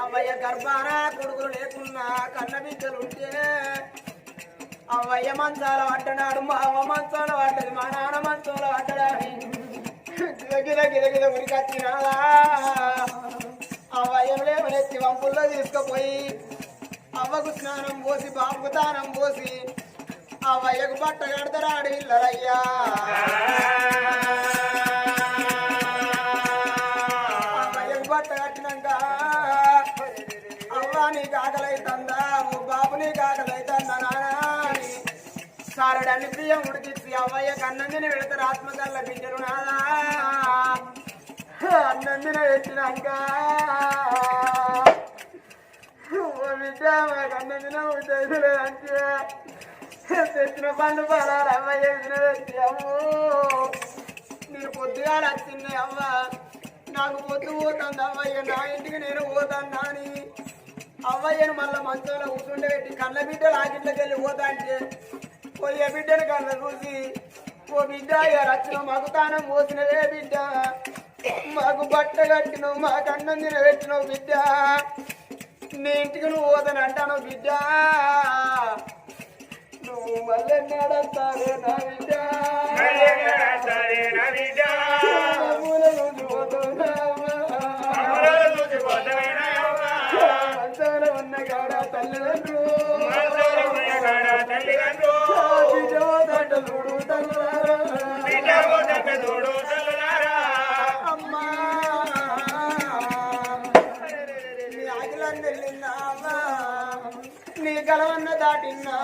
అవయ్య గర్భాన కొడుకులు లేకున్నా కన్న బిడ్డలుంటే అవయ్య మంచాల పట్టడాడు మా అవ్వ మంచాల మా నాన్న మంచాల పట్టడాని గిరగిర గిద గిద ఉరికొచ్చినాదా అవ్వయ్యను లేవనెత్తి వంపుల్లో తీసుకుపోయి అవ్వకు స్నానం పోసి బాబుకు దానం పోసి అవయ్యకు బట్ట కడతారాడు ఇల్లరయ్యా సారడన్ని ఉడికిచ్చి అవ్వయ్య కన్నందిని పెడతారు ఆత్మకల్ల బిడ్డలు నాదా. అన్నందిన పెట్టినాక. ఓ బిడ్డ మాకు అన్నందిన ఉంటుంది తెచ్చిన పండు పడాలి అవ్వయ్య పెట్టి అమ్మో. నేను పొద్దుగా వచ్చింది అవ్వ నాకు పొద్దు పోతుంది అవ్వయ్య నా ఇంటికి నేను పోతాను నాని. అవ్వయ్యను మళ్ళా మంచంలో కూర్చుండే కళ్ళ బిడ్డలు ఆకిట్లకి వెళ్ళి పోతా అంటే పోయే బిడ్డను కళ్ళ చూసి ఓ బిడ్డ ఇక రచ్చిన మాకు తానం పోసినవే బిడ్డ. మాకు బట్ట కట్టినవు మాకు అన్నం తినబెట్టినవు బిడ్డ. నీ ఇంటికి నువ్వు పోతాను అంటాను బిడ్డ. నువ్వు మళ్ళీ నడతావే నా బిడ్డ? కలవన్న దాటిన్నా.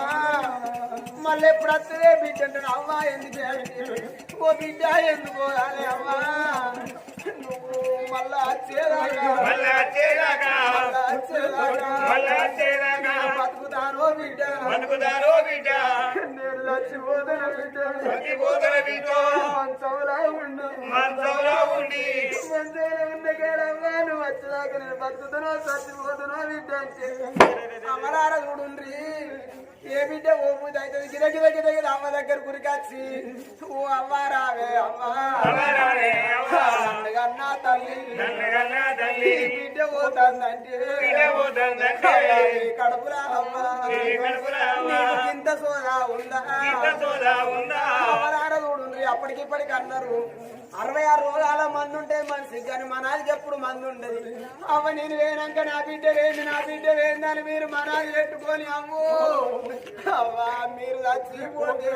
మళ్ళీ ఎప్పుడు వస్తుందే బిడ్డ అంటాడు అవ్వా ఎందుకు? ఓ బిడ్డ ఎందుకు పోయాలి అవ్వా? నువ్వు మళ్ళా వచ్చేదాకా మళ్ళా వచ్చేదాకా బతుకుతానో బిడ్డ బతుకుతారో బిడ్డ. చచ్చిపోతాను బిడ్డ. చచ్చిపోతాను బిడ్డ. మంచంలో ఉండు. మంచంలో ఉండి. మంచంలో ఉన్న కాడమ్మా నువ్వు వచ్చేదాకా నేను బతుకుతానో చచ్చిపోతానో బిడ్డ అంటే అమరార చూడుండ్రి. ఏ బిడ్డ ఓ పూజ అవుతుంది? గిద అమ్మ దగ్గర గురికొచ్చి ఓ అవ్వ రావే. కన్నా తల్లి. నన్నగన్నా తల్లి. బిడ్డ పోతుందంటే బిడ్డ పోతుందంటే. ఈ కడుపురా ఈ కడుపురా ఉందా ఇంత సోదా ఉందా? అప్పటికిప్పటికి అన్నారు. అరవై ఆరు రోగాల మంది ఉంటే మనిషి కానీ మనాదికి ఎప్పుడు మంది ఉండదు. అవ్వ నేను వేయనాక నా బిడ్డ వేయండి నా బిడ్డ వేయండి అని మీరు మనాది పెట్టుకొని అమ్మో! అవ్వ మీరు చచ్చిపోతే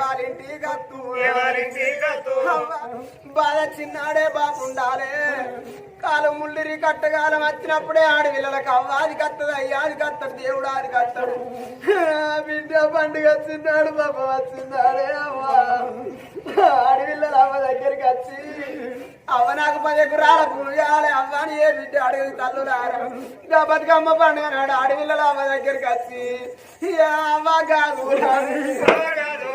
వాళ్ళింటి కత్తు. బాధ చిన్నాడే బాగుండాలే కాలం ముళ్ళిరి కట్టకాలం వచ్చినప్పుడే ఆడపిల్లలకు అవ్వాది కత్తదు అయ్యాది కత్తడు దేవుడు అది కత్తడు. బిడ్డ పండుగ వచ్చిన్నాడు పాప వచ్చిన్నాడే అవ్వా ఆడపిల్లలు అవ్వ దగ్గరికి వచ్చి అవ్వ నాకు పది ఎకరాల అవ్వ అని ఏ బిడ్డ అడుగు తల్లులారా ఇంకా బతుకమ్మ పండుగ నాడు ఆడపిల్లలు అవ్వ దగ్గరికి వచ్చి "ఇక అవ్వ కాదు రాని అవగాదు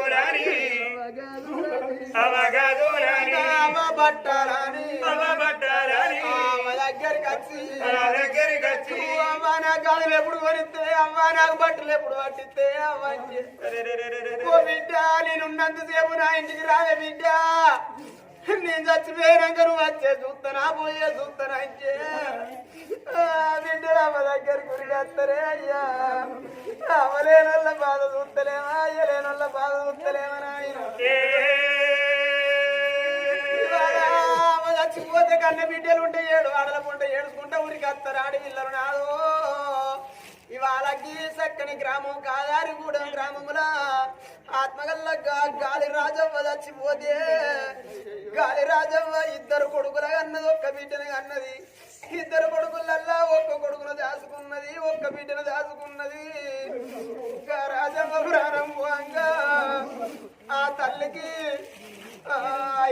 వచ్చి నా దగ్గరికి వచ్చి "నువ్వు అవ్వ నా గాజులు ఎప్పుడు కొనిస్తే అవ్వ నాకు బట్టలు ఎప్పుడు పట్టిస్తే చెప్పి, ఓ బిడ్డ నేనున్నంతసేపు నా ఇంటికి రావే బిడ్డ. నేను చచ్చిపోయినాక నువ్వు వచ్చే చూస్తానా పోయే చూస్తానా ఆ, బిడ్డలు అమ్మ దగ్గరికి ఉరిగేస్తారే అయ్యా. అవ్వలేనోళ్ళ బాధ చూస్తలేమా అయ్యలేనోళ్ళ బాధ చూస్తలేమా నాయన. అమ్మ చచ్చిపోతే కన్న బిడ్డలు ఉంటే ఏడు ఆడల పుంట ఏడుచుకుంటా ఊరికి వస్తారు ఆడపిల్లలు నాదో ఇవాళ గీ చక్కని గ్రామం కాదారిగూడెం గ్రామంలో ఆత్మగల్ల గాలి రాజవ్వ చచ్చిపోతే గాలి రాజవ్వ ఇద్దరు కొడుకుల అన్నది ఒక్క బిడ్డని అన్నది. ఇద్దరు కొడుకులల్లా ఒక్క కొడుకును దాచుకున్నది ఒక్క బిడ్డను దాచుకున్నది. ఇంకా రాజవ్వ ప్రారంభంగా ఆ తల్లికి ఆ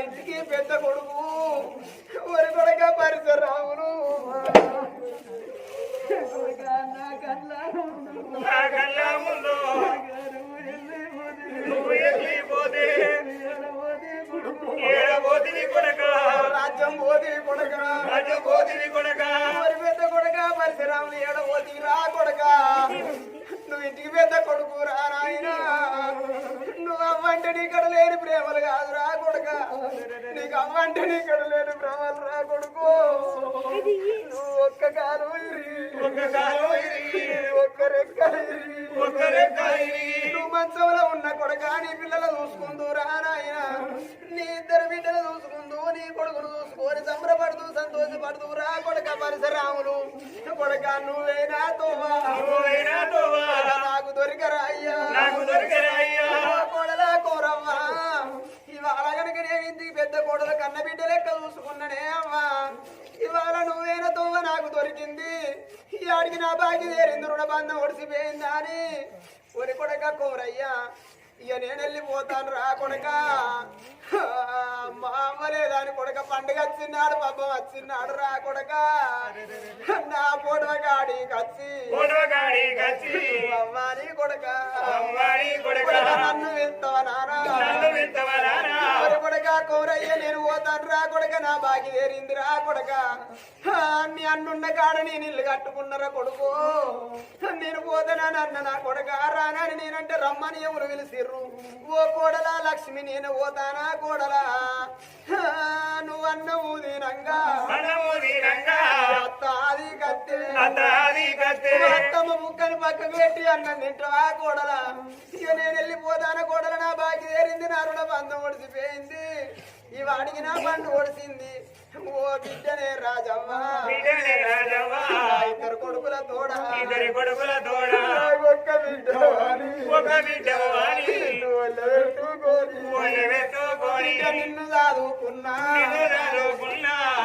ఇంటికి పెద్ద కొడుకు ఒరి కొడక పరిసరావును. రావును కళ్ళ ముందు నువ్వు ఎగిలిపోతే ఏడ పోతిని కొనక రాజ్యం పోతిని కొనక రాజ్యం పోతిని రా కొడక నువ్వు ఇంటికి పెద్ద కొడుకు రా నాయనా నువ్వు ఇక్కడ లేని ప్రేమలు కాదు రా కొడక నీకు అమ్మంటే కొడుకు నువ్వు ఒక్క కాలు ఒక్క కాలు ప్రేమ నీ పిల్లలు చూసుకుందురా నాయన. నీ ఇద్దరు బిడ్డలు చూసుకుందు నీ కొడుకును చూసుకొని సంబరపడుతూ సంతోషపడుతూరా కొడక పరశురాములు. కొడక నువ్వేనా తోవా. నాకు దొరికరా అయ్యా. నాకు దొరికరా అయ్యా. కోడలా ఇవాళ కనుక నేను ఇంటికి పెద్ద కోడల కన్న బిడ్డ లెక్క చూసుకున్నానే అవ్వా. ఇవాళ నువ్వేనా తోవ నాకు దొరికింది. ఈ ఆడికి నా బాకి చేరింది రుణబంధం ఒడిసిపోయిందా అని. ఒరి కొడక కోరయ్యా ఇక నేను వెళ్ళిపోతాను రా కొడక. మా అమ్మ లేదని కొడక పండుగ వచ్చినాడు పబ్బం వచ్చినాడు రా కొడక. నా పొడవ గాడికి వచ్చి పొడవగాడి కచ్చి. అమ్మాని కొడక. అమ్మాడి కొడక. నన్ను వెళ్తావా నానా నన్ను కొడక కోరయ్య నేను పోతాను రా కొడక నా బాకి తేరింది రా కొడక. మీ అన్నున్న కాడ నేను ఇల్లు కట్టుకున్నరా కొడుకు. నేను పోతానా అన్న నా కొడక? రానని నేనంటే రమ్మని ఎవరు పిలిచిర్రు ఓ కోడలా లక్ష్మి నేను పోతానా కోడలా? నువ్వన్న ఊదినంగా మనము దీనంగా తాది కత్తే. అత్తమ్మ ముక్కని పక్కకు పెట్టి అన్నం తింటావా కోడల? ఇక నేను వెళ్ళిపోతాను రుణ బంధం ఒడిసిపోయింది. ఈ వాడికి నా పండు ఒడిసింది. ఓ బిడ్డనే నా ఇద్దరు కొడుకుల తోడ. ఇద్దరి కొడుకుల తోడ. ఒక్క బిడ్డ. ఒక బిడ్డ నిన్ను చదువుకున్నా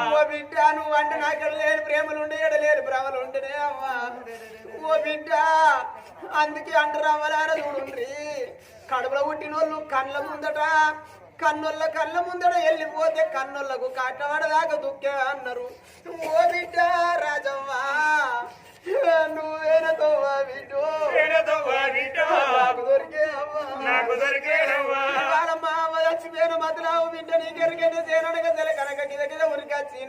ఓ బిడ్డ నువ్వు అంటే నాకు లేని ప్రేమలు ఉండే ఈడ లేని భ్రమలు ఉంటేనే అమ్మా ఓ బిడ్డ అందుకే అంటారు అవ్వలారా చూడుండ్రి. కడుపులో పుట్టినోళ్ళు కళ్ళ ముందట కన్నుల కళ్ళ ముందట వెళ్ళిపోతే కన్నులకు కాటవాడదాకా దుఃఖే అన్నారు. ఓ బిడ్డ రాజవ్వ నువ్వేనతో నాకు దొరికే అవ్వా. నాకు దొరికేనవ్వా ఇవాళ మా అమ్మ చచ్చిపోయిన మతలావు బిడ్డ నీకెరికైతే సేననక తెల కనుక కిద కిద ఉరికొచ్చి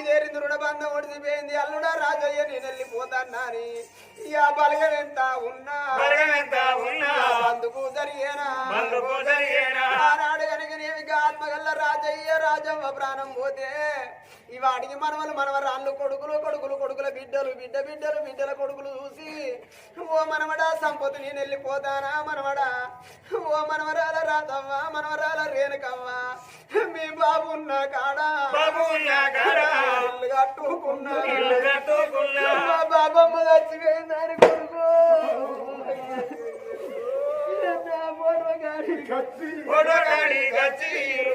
చేరింది రుణబంధం ఒడిసిపోయింది. అల్లుడా రాజయ్య నేను వెళ్ళిపోతానని ఇక బలగం ఎంత ఉన్నా. బలగమెంత ఉన్నా. అందుకు జరిగేనా? బంధుకు జరిగేనా? ఆనాడు కనుక నేమిక ఆత్మగల్ల రాజయ్య రాజవ్వ ప్రాణం పోతే ఈ వాడికి మనవలు మనవరాళ్ళు కొడుకులు కొడుకులు కొడుకుల బిడ్డలు బిడ్డ బిడ్డలు బిడ్డల కొడుకులు చూసి ఓ మనవడా సంపద నేను వెళ్ళిపోతానా మనవడా? ఓ మనవరాల రాధవ్వ మనవరాల రేణుకవ్వ మీ బాబు ఉన్న కాడా? బాబు ఉన్నా కట్టుకున్నా మా బాబమ్మ చచ్చిపోయిందని కొడుకు.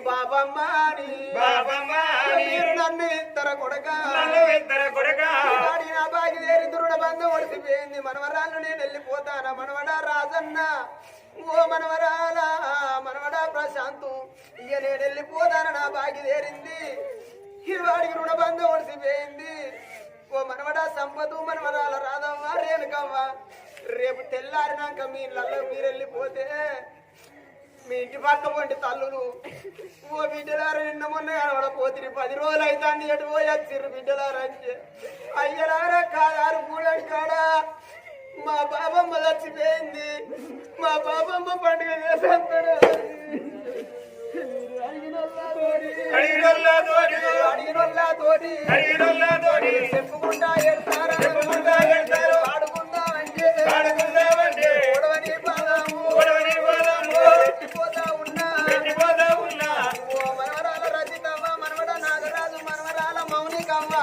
బాబమ్మాని మీరు నన్ను ఇద్దరు కొడక. నన్ను ఇద్దరు కొడక. వాడి నా బాగి దేరి దురుడ బంధం ఒడిసిపోయింది. మనవరాళ్ళు నేను వెళ్ళిపోతానా? మనవడా రాజన్న. ఓ మనవరాల. మనవడా ప్రశాంతు. ఇక నేను వెళ్ళిపోతాను? నా బాగి దేరింది ఈ వాడికి రుణబంధం ఒడిసిపోయింది. ఓ మనవడా సంపదు మనవరాల రాదవ్వ రేణుకవ్వ. రేపు తెల్లారినాక మీ ఇళ్ళల్లో మీరెళ్ళిపోతే మీ ఇంటి పక్క వంటి తల్లులు ఓ బిడ్డలారు నిన్న మొన్న కనబడపోతుంది పది రోజులు అవుతాన్ని ఎటు పోయి వచ్చిర్రు అంటే. అయ్యలారా కాదారు కూడని కాడా మా బాబమ్మ చచ్చిపోయింది. మా బాబమ్మ పండుగ చేసేస్తాడు. తోటి అడిగినోళ్ళ తోడి చెప్పుకుంటా పాదాము పోదాము. ఉన్నా. ఉన్నా. ఓ మనవరాల రచితవ్వ మనవడ నాగరాజు మనవరాల మౌనికవ్వ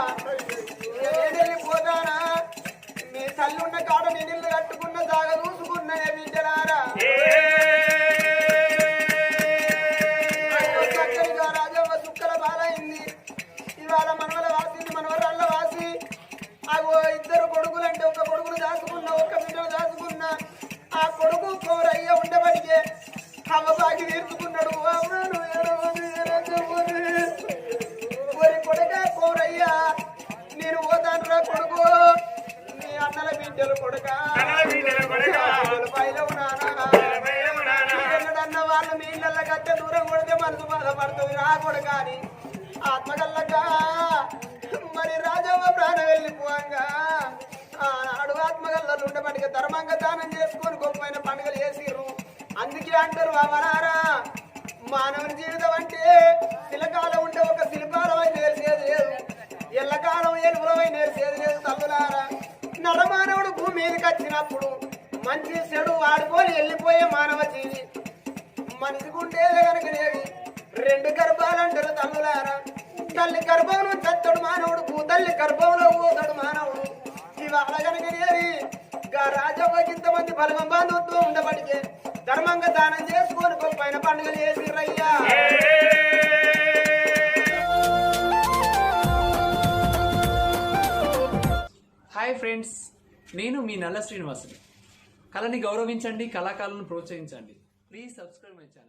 నేను పోతానా మీ తల్లున్న కాడ నేను ఇల్లు కట్టుకున్న. బాగి తీర్చుకున్నాడు అమ్మను. ఒరి కొడుక కోరయ్య నేను పోతాను రా కొడుకు. నీ అన్నల బిడ్డలు కొడుక. అన్నల బిడ్డల కొడుక. పైలవు నానా. భయమునానా ఎన్నడన్న వాళ్ళు మీ ఇళ్ళ కట్టే దూరం కొడితే మనసు బాధపడుతుంది. రా కానీ ఆత్మగల్లగా. మరి రాజవ్వ ప్రాణం వెళ్ళిపోగా ఆనాడు ఆత్మగల్లలు ఉండబడిగా ధర్మంగా దానం చేసుకొని గొప్పైన పండుగలు చేసిర్రు అందుకే అంటారు అవనారా మానవుని జీవితం అంటే శిలకాలం ఉంటే ఒక శిల్పాలం అయితే నేర్చేది లేదు. ఎల్లకాలం ఎలుగులమై నేర్చేది లేదు తల్లులారా. నరమానవుడు భూమి మీదకి వచ్చినప్పుడు మంచి చెడు వాడుకొని వెళ్ళిపోయే మానవ జీవి. మనిషికి ఉండేది కనుకనేవి రెండు గర్భాలంటారు తల్లులారా. తల్లి గర్భంలో చత్తడు మానవుడు భూతల్లి గర్భంలో పోతాడు మానవుడు. ఇవాళ కనుక లేవి రాజవ్వకి ఇంతమంది బలవం బాంధవత్వం ఉండబడితే దానం చేసుకొని గొప్పైన పండుగలు చేసిర్రయ్యా. హాయ్ ఫ్రెండ్స్ నేను మీ నల్ల శ్రీనివాసుని. కళని గౌరవించండి కళాకారులను ప్రోత్సహించండి. Please subscribe my channel